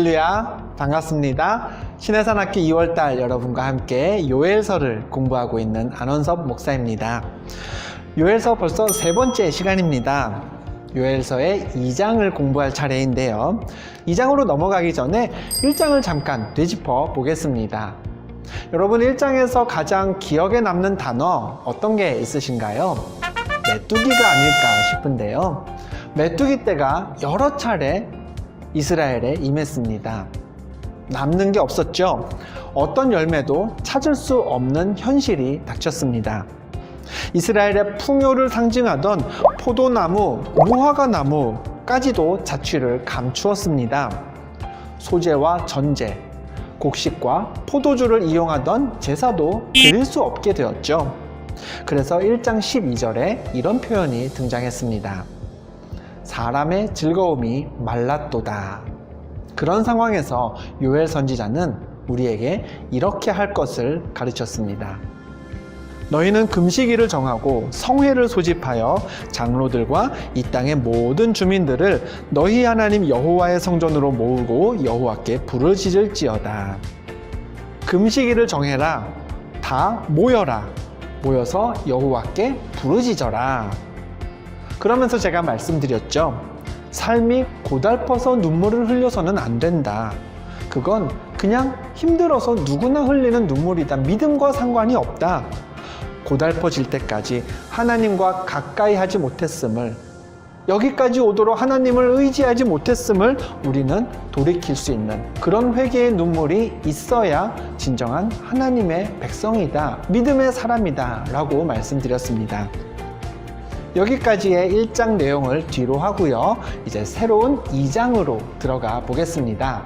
할렐루야 반갑습니다. 신해산학교 2월달 여러분과 함께 요엘서를 공부하고 있는 안원섭 목사입니다. 요엘서 벌써 세 번째 시간입니다. 요엘서의 2장을 공부할 차례인데요. 2장으로 넘어가기 전에 1장을 잠깐 되짚어 보겠습니다. 여러분 1장에서 가장 기억에 남는 단어 어떤 게 있으신가요? 메뚜기가 아닐까 싶은데요. 메뚜기 떼가 여러 차례 이스라엘에 임했습니다. 남는 게 없었죠. 어떤 열매도 찾을 수 없는 현실이 닥쳤습니다. 이스라엘의 풍요를 상징하던 포도나무, 무화과 나무까지도 자취를 감추었습니다. 소재와 전제, 곡식과 포도주를 이용하던 제사도 드릴 수 없게 되었죠. 그래서 1장 12절에 이런 표현이 등장했습니다. 사람의 즐거움이 말랐도다. 그런 상황에서 요엘 선지자는 우리에게 이렇게 할 것을 가르쳤습니다. 너희는 금식일을 정하고 성회를 소집하여 장로들과 이 땅의 모든 주민들을 너희 하나님 여호와의 성전으로 모으고 여호와께 지를지어다. 금식일을 정해라. 다 모여라. 모여서 여호와께 부르짖어라. 그러면서 제가 말씀드렸죠. 삶이 고달퍼서 눈물을 흘려서는 안 된다. 그건 그냥 힘들어서 누구나 흘리는 눈물이다. 믿음과 상관이 없다. 고달퍼질 때까지 하나님과 가까이 하지 못했음을 여기까지 오도록 하나님을 의지하지 못했음을 우리는 돌이킬 수 있는 그런 회개의 눈물이 있어야 진정한 하나님의 백성이다. 믿음의 사람이다. 라고 말씀드렸습니다. 여기까지의 1장 내용을 뒤로 하고요. 이제 새로운 2장으로 들어가 보겠습니다.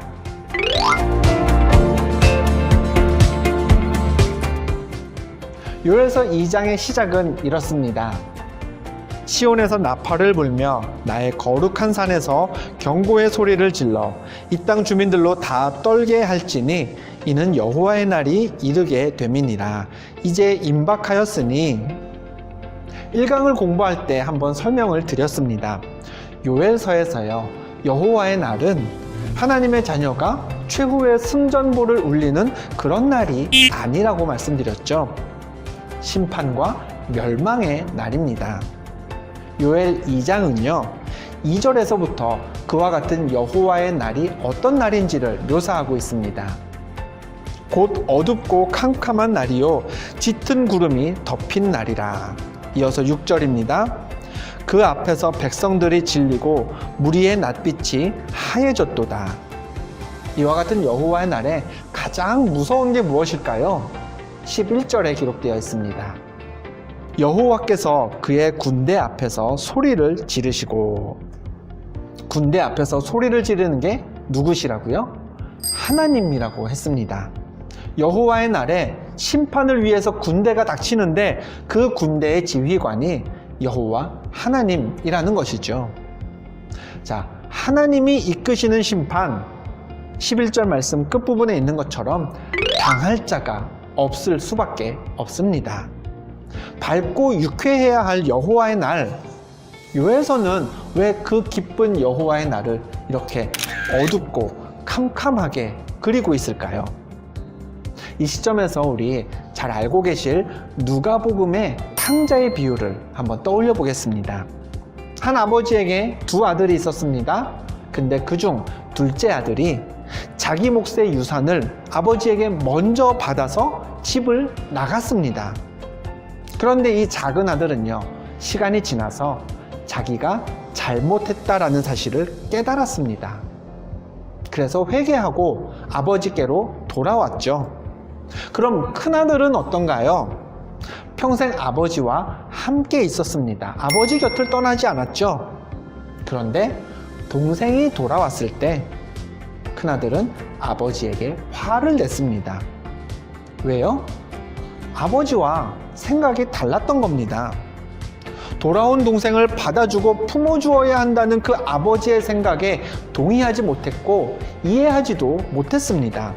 요엘서 2장의 시작은 이렇습니다. 시온에서 나팔을 불며 나의 거룩한 산에서 경고의 소리를 질러 이 땅 주민들로 다 떨게 할지니 이는 여호와의 날이 이르게 됨이니라. 이제 임박하였으니 1강을 공부할 때 한번 설명을 드렸습니다. 요엘서에서요. 여호와의 날은 하나님의 자녀가 최후의 승전보를 울리는 그런 날이 아니라고 말씀드렸죠. 심판과 멸망의 날입니다. 요엘 2장은요. 2절에서부터 그와 같은 여호와의 날이 어떤 날인지를 묘사하고 있습니다. 곧 어둡고 캄캄한 날이요 짙은 구름이 덮인 날이라. 이어서 6절입니다. 그 앞에서 백성들이 질리고 무리의 낯빛이 하얘졌도다. 이와 같은 여호와의 날에 가장 무서운 게 무엇일까요? 11절에 기록되어 있습니다. 여호와께서 그의 군대 앞에서 소리를 지르시고 군대 앞에서 소리를 지르는 게 누구시라고요? 하나님이라고 했습니다. 여호와의 날에 심판을 위해서 군대가 닥치는데 그 군대의 지휘관이 여호와 하나님이라는 것이죠. 자, 하나님이 이끄시는 심판 11절 말씀 끝부분에 있는 것처럼 당할 자가 없을 수밖에 없습니다. 밝고 유쾌해야 할 여호와의 날 요에서는 왜 그 기쁜 여호와의 날을 이렇게 어둡고 캄캄하게 그리고 있을까요? 이 시점에서 우리 잘 알고 계실 누가복음의 탕자의 비유를 한번 떠올려 보겠습니다. 한 아버지에게 두 아들이 있었습니다. 근데 그 중 둘째 아들이 자기 몫의 유산을 아버지에게 먼저 받아서 집을 나갔습니다. 그런데 이 작은 아들은요, 시간이 지나서 자기가 잘못했다라는 사실을 깨달았습니다. 그래서 회개하고 아버지께로 돌아왔죠. 그럼 큰아들은 어떤가요? 평생 아버지와 함께 있었습니다. 아버지 곁을 떠나지 않았죠. 그런데 동생이 돌아왔을 때 큰아들은 아버지에게 화를 냈습니다. 왜요? 아버지와 생각이 달랐던 겁니다. 돌아온 동생을 받아주고 품어주어야 한다는 그 아버지의 생각에 동의하지 못했고 이해하지도 못했습니다.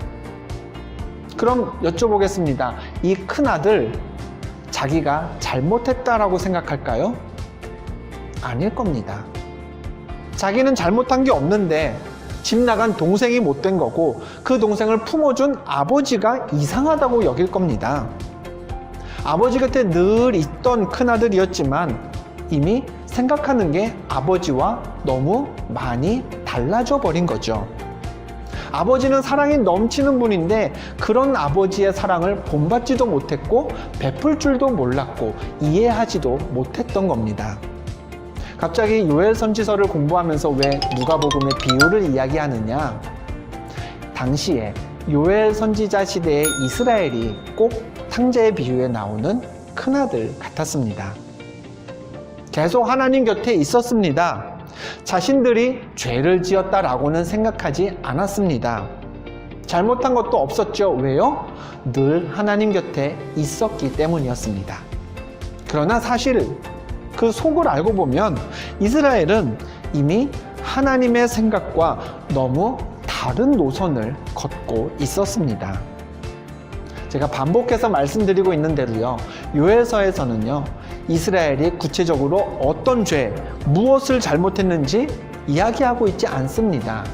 그럼 여쭤보겠습니다. 이 큰아들, 자기가 잘못했다라고 생각할까요? 아닐 겁니다. 자기는 잘못한 게 없는데 집 나간 동생이 못된 거고 그 동생을 품어준 아버지가 이상하다고 여길 겁니다. 아버지 곁에 늘 있던 큰아들이었지만 이미 생각하는 게 아버지와 너무 많이 달라져 버린 거죠. 아버지는 사랑이 넘치는 분인데 그런 아버지의 사랑을 본받지도 못했고 베풀 줄도 몰랐고 이해하지도 못했던 겁니다. 갑자기 요엘 선지서를 공부하면서 왜 누가복음의 비유를 이야기하느냐? 당시에 요엘 선지자 시대의 이스라엘이 꼭 탕자의 비유에 나오는 큰아들 같았습니다. 계속 하나님 곁에 있었습니다. 자신들이 죄를 지었다라고는 생각하지 않았습니다. 잘못한 것도 없었죠. 왜요? 늘 하나님 곁에 있었기 때문이었습니다. 그러나 사실 그 속을 알고 보면 이스라엘은 이미 하나님의 생각과 너무 다른 노선을 걷고 있었습니다. 제가 반복해서 말씀드리고 있는 대로요. 요엘서에서는요. 이스라엘이 구체적으로 어떤 죄, 무엇을 잘못했는지 이야기하고 있지 않습니다.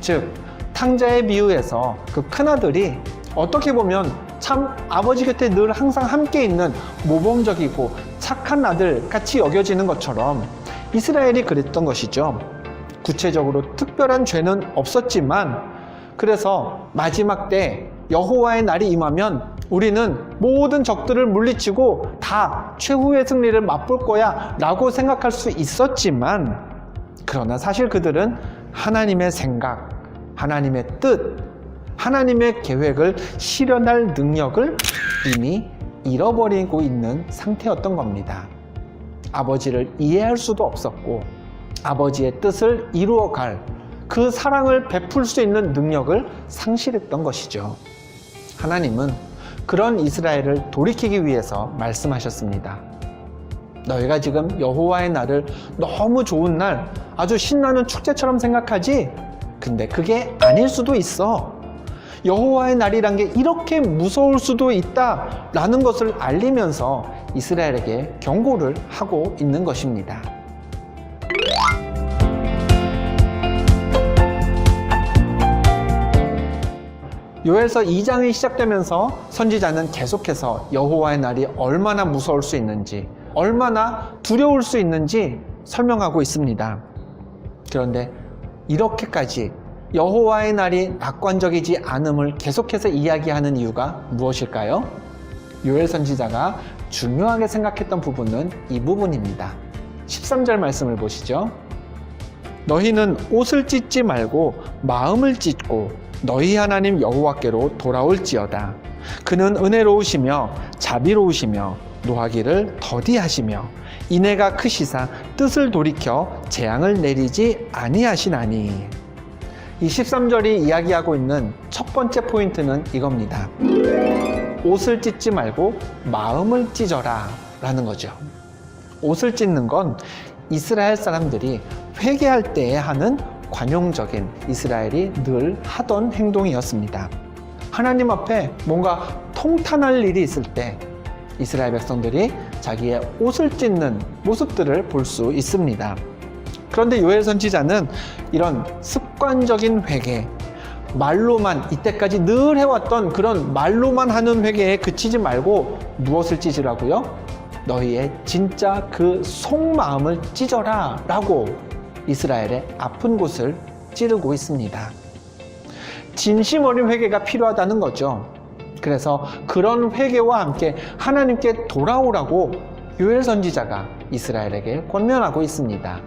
즉, 탕자의 비유에서 그 큰아들이 어떻게 보면 참 아버지 곁에 늘 항상 함께 있는 모범적이고 착한 아들 같이 여겨지는 것처럼 이스라엘이 그랬던 것이죠. 구체적으로 특별한 죄는 없었지만 그래서 마지막 때 여호와의 날이 임하면 우리는 모든 적들을 물리치고 다 최후의 승리를 맛볼 거야 라고 생각할 수 있었지만 그러나 사실 그들은 하나님의 생각, 하나님의 뜻, 하나님의 계획을 실현할 능력을 이미 잃어버리고 있는 상태였던 겁니다. 아버지를 이해할 수도 없었고 아버지의 뜻을 이루어갈 그 사랑을 베풀 수 있는 능력을 상실했던 것이죠. 하나님은 그런 이스라엘을 돌이키기 위해서 말씀하셨습니다. 너희가 지금 여호와의 날을 너무 좋은 날, 아주 신나는 축제처럼 생각하지? 근데 그게 아닐 수도 있어. 여호와의 날이란 게 이렇게 무서울 수도 있다라는 것을 알리면서 이스라엘에게 경고를 하고 있는 것입니다. 요엘서 2장이 시작되면서 선지자는 계속해서 여호와의 날이 얼마나 무서울 수 있는지, 얼마나 두려울 수 있는지 설명하고 있습니다. 그런데 이렇게까지 여호와의 날이 낙관적이지 않음을 계속해서 이야기하는 이유가 무엇일까요? 요엘 선지자가 중요하게 생각했던 부분은 이 부분입니다. 13절 말씀을 보시죠. 너희는 옷을 찢지 말고 마음을 찢고 너희 하나님 여호와께로 돌아올지어다. 그는 은혜로우시며 자비로우시며 노하기를 더디하시며 인애가 크시사 뜻을 돌이켜 재앙을 내리지 아니하시나니. 이 13절이 이야기하고 있는 첫 번째 포인트는 이겁니다. 옷을 찢지 말고 마음을 찢어라 라는 거죠. 옷을 찢는 건 이스라엘 사람들이 회개할 때에 하는 관용적인 이스라엘이 늘 하던 행동이었습니다. 하나님 앞에 뭔가 통탄할 일이 있을 때 이스라엘 백성들이 자기의 옷을 찢는 모습들을 볼 수 있습니다. 그런데 요엘 선지자는 이런 습관적인 회개, 말로만 이때까지 늘 해왔던 그런 말로만 하는 회개에 그치지 말고 무엇을 찢으라고요? 너희의 진짜 그 속마음을 찢어라 라고 이스라엘의 아픈 곳을 찌르고 있습니다. 진심 어린 회개가 필요하다는 거죠. 그래서 그런 회개와 함께 하나님께 돌아오라고 요엘 선지자가 이스라엘에게 권면하고 있습니다.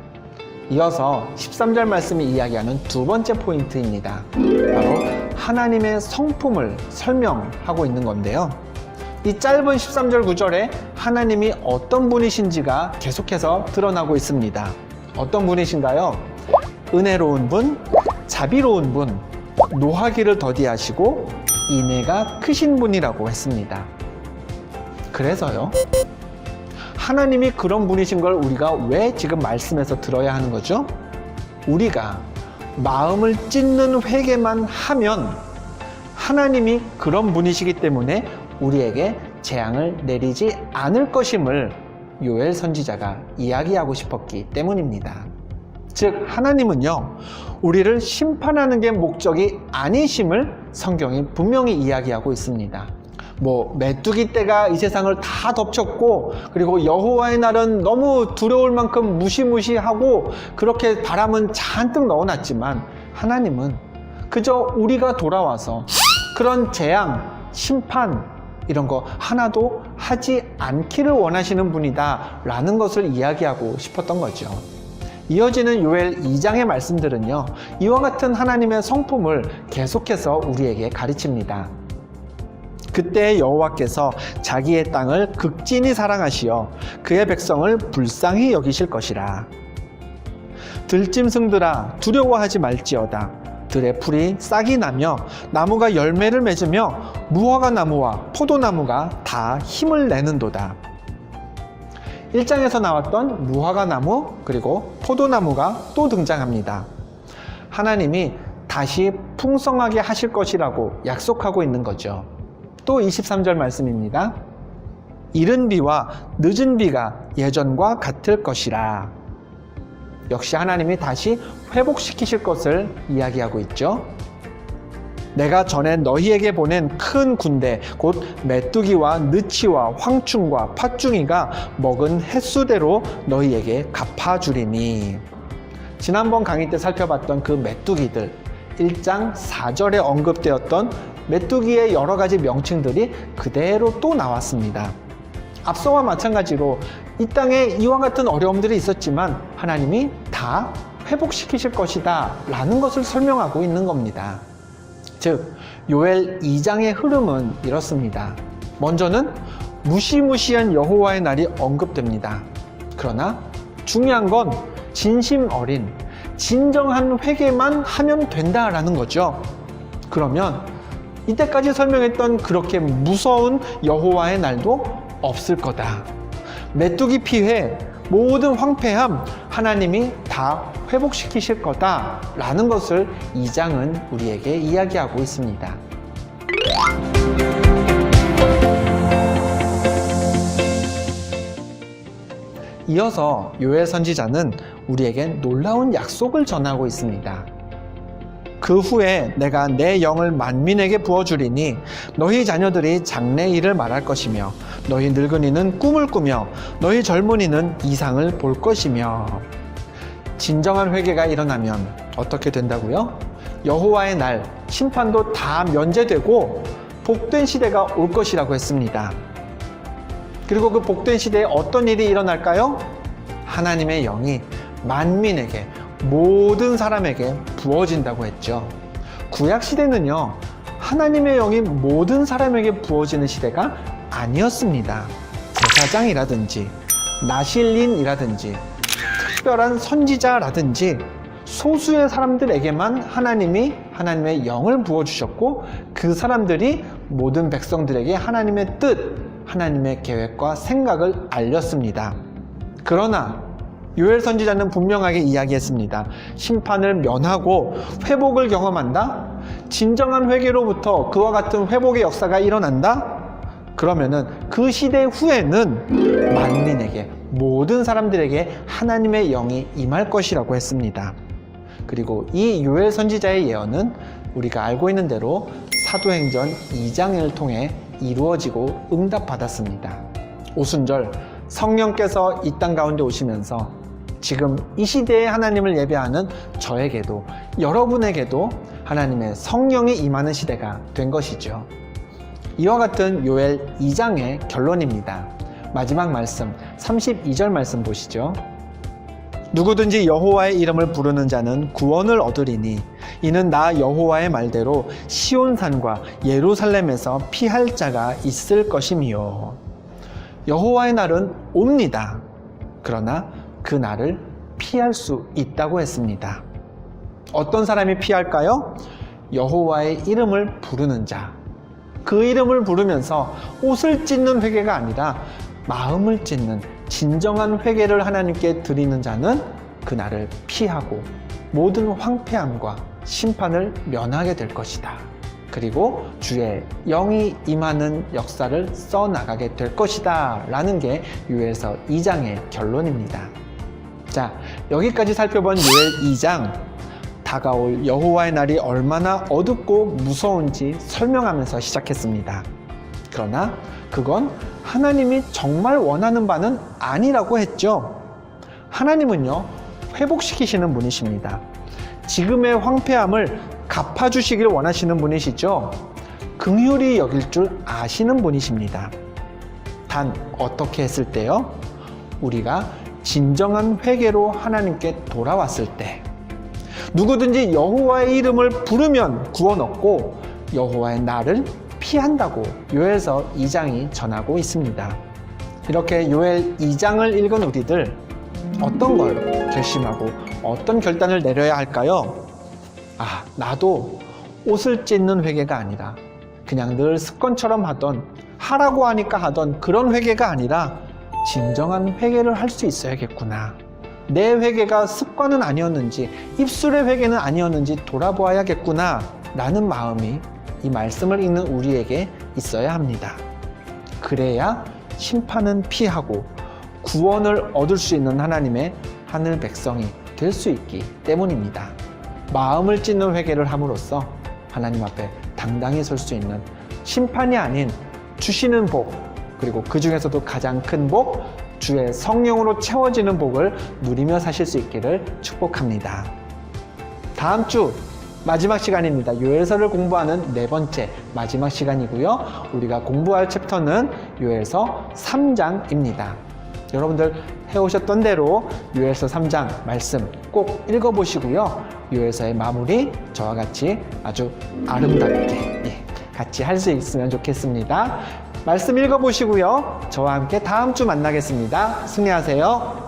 이어서 13절 말씀이 이야기하는 두 번째 포인트입니다. 바로 하나님의 성품을 설명하고 있는 건데요. 이 짧은 13절 구절에 하나님이 어떤 분이신지가 계속해서 드러나고 있습니다. 어떤 분이신가요? 은혜로운 분, 자비로운 분, 노하기를 더디하시고 인애가 크신 분이라고 했습니다. 그래서요. 하나님이 그런 분이신 걸 우리가 왜 지금 말씀에서 들어야 하는 거죠? 우리가 마음을 찢는 회개만 하면 하나님이 그런 분이시기 때문에 우리에게 재앙을 내리지 않을 것임을 요엘 선지자가 이야기하고 싶었기 때문입니다. 즉 하나님은요 우리를 심판하는 게 목적이 아니심을 성경이 분명히 이야기하고 있습니다. 뭐 메뚜기 떼가 이 세상을 다 덮쳤고 그리고 여호와의 날은 너무 두려울 만큼 무시무시하고 그렇게 바람은 잔뜩 넣어놨지만 하나님은 그저 우리가 돌아와서 그런 재앙, 심판 이런 거 하나도 하지 않기를 원하시는 분이다 라는 것을 이야기하고 싶었던 거죠. 이어지는 요엘 2장의 말씀들은요, 이와 같은 하나님의 성품을 계속해서 우리에게 가르칩니다. 그때 여호와께서 자기의 땅을 극진히 사랑하시어 그의 백성을 불쌍히 여기실 것이라. 들짐승들아 두려워하지 말지어다. 들의 풀이 싹이 나며 나무가 열매를 맺으며 무화과 나무와 포도나무가 다 힘을 내는도다. 1장에서 나왔던 무화과 나무 그리고 포도나무가 또 등장합니다. 하나님이 다시 풍성하게 하실 것이라고 약속하고 있는 거죠. 또 23절 말씀입니다. 이른 비와 늦은 비가 예전과 같을 것이라. 역시 하나님이 다시 회복시키실 것을 이야기하고 있죠. 내가 전에 너희에게 보낸 큰 군대 곧 메뚜기와 느치와 황충과 팥중이가 먹은 횟수대로 너희에게 갚아주리니 지난번 강의 때 살펴봤던 그 메뚜기들 1장 4절에 언급되었던 메뚜기의 여러 가지 명칭들이 그대로 또 나왔습니다. 앞서와 마찬가지로 이 땅에 이와 같은 어려움들이 있었지만 하나님이 다 회복시키실 것이다 라는 것을 설명하고 있는 겁니다. 즉, 요엘 2장의 흐름은 이렇습니다. 먼저는 무시무시한 여호와의 날이 언급됩니다. 그러나 중요한 건 진심 어린 진정한 회개만 하면 된다라는 거죠. 그러면 이때까지 설명했던 그렇게 무서운 여호와의 날도 없을 거다. 메뚜기 피해, 모든 황폐함 하나님이 다 회복시키실 거다라는 것을 이 장은 우리에게 이야기하고 있습니다. 이어서 요엘 선지자는 우리에게 놀라운 약속을 전하고 있습니다. 그 후에 내가 내 영을 만민에게 부어주리니 너희 자녀들이 장래 일을 말할 것이며 너희 늙은이는 꿈을 꾸며 너희 젊은이는 이상을 볼 것이며 진정한 회개가 일어나면 어떻게 된다고요? 여호와의 날 심판도 다 면제되고 복된 시대가 올 것이라고 했습니다. 그리고 그 복된 시대에 어떤 일이 일어날까요? 하나님의 영이 만민에게 모든 사람에게 부어진다고 했죠. 구약 시대는요, 하나님의 영이 모든 사람에게 부어지는 시대가 아니었습니다. 제사장이라든지, 나실린이라든지, 특별한 선지자라든지, 소수의 사람들에게만 하나님이 하나님의 영을 부어주셨고, 그 사람들이 모든 백성들에게 하나님의 뜻, 하나님의 계획과 생각을 알렸습니다. 그러나 요엘 선지자는 분명하게 이야기했습니다. 심판을 면하고 회복을 경험한다? 진정한 회개로부터 그와 같은 회복의 역사가 일어난다? 그러면은 그 시대 후에는 만민에게 모든 사람들에게 하나님의 영이 임할 것이라고 했습니다. 그리고 이 요엘 선지자의 예언은 우리가 알고 있는 대로 사도행전 2장을 통해 이루어지고 응답받았습니다. 오순절 성령께서 이 땅 가운데 오시면서 지금 이 시대에 하나님을 예배하는 저에게도 여러분에게도 하나님의 성령이 임하는 시대가 된 것이죠. 이와 같은 요엘 2장의 결론입니다. 마지막 말씀 32절 말씀 보시죠. 누구든지 여호와의 이름을 부르는 자는 구원을 얻으리니 이는 나 여호와의 말대로 시온산과 예루살렘에서 피할 자가 있을 것이미요. 여호와의 날은 옵니다. 그러나 그 날을 피할 수 있다고 했습니다. 어떤 사람이 피할까요? 여호와의 이름을 부르는 자. 그 이름을 부르면서 옷을 찢는 회개가 아니라 마음을 찢는 진정한 회개를 하나님께 드리는 자는 그날을 피하고 모든 황폐함과 심판을 면하게 될 것이다. 그리고 주의 영이 임하는 역사를 써나가게 될 것이다. 라는 게 유에서 2장의 결론입니다. 자, 여기까지 살펴본 요엘 2장 다가올 여호와의 날이 얼마나 어둡고 무서운지 설명하면서 시작했습니다. 그러나 그건 하나님이 정말 원하는 바는 아니라고 했죠. 하나님은요, 회복시키시는 분이십니다. 지금의 황폐함을 갚아주시길 원하시는 분이시죠. 긍휼히 여길 줄 아시는 분이십니다. 단 어떻게 했을 때요? 우리가 진정한 회개로 하나님께 돌아왔을 때 누구든지 여호와의 이름을 부르면 구원 얻고 여호와의 날을 피한다고 요엘서 2장이 전하고 있습니다. 이렇게 요엘 2장을 읽은 우리들 어떤 걸 결심하고 어떤 결단을 내려야 할까요? 아, 나도 옷을 찢는 회개가 아니라 그냥 늘 습관처럼 하던 하라고 하니까 하던 그런 회개가 아니라 진정한 회개를 할 수 있어야겠구나. 내 회개가 습관은 아니었는지 입술의 회개는 아니었는지 돌아보아야겠구나 라는 마음이 이 말씀을 읽는 우리에게 있어야 합니다. 그래야 심판은 피하고 구원을 얻을 수 있는 하나님의 하늘 백성이 될 수 있기 때문입니다. 마음을 찢는 회개를 함으로써 하나님 앞에 당당히 설 수 있는 심판이 아닌 주시는 복 그리고 그 중에서도 가장 큰 복, 주의 성령으로 채워지는 복을 누리며 사실 수 있기를 축복합니다. 다음 주 마지막 시간입니다. 요엘서를 공부하는 네 번째 마지막 시간이고요. 우리가 공부할 챕터는 요엘서 3장입니다. 여러분들 해오셨던 대로 요엘서 3장 말씀 꼭 읽어보시고요. 요엘서의 마무리 저와 같이 아주 아름답게 예, 같이 할 수 있으면 좋겠습니다. 말씀 읽어보시고요. 저와 함께 다음 주 만나겠습니다. 승리하세요.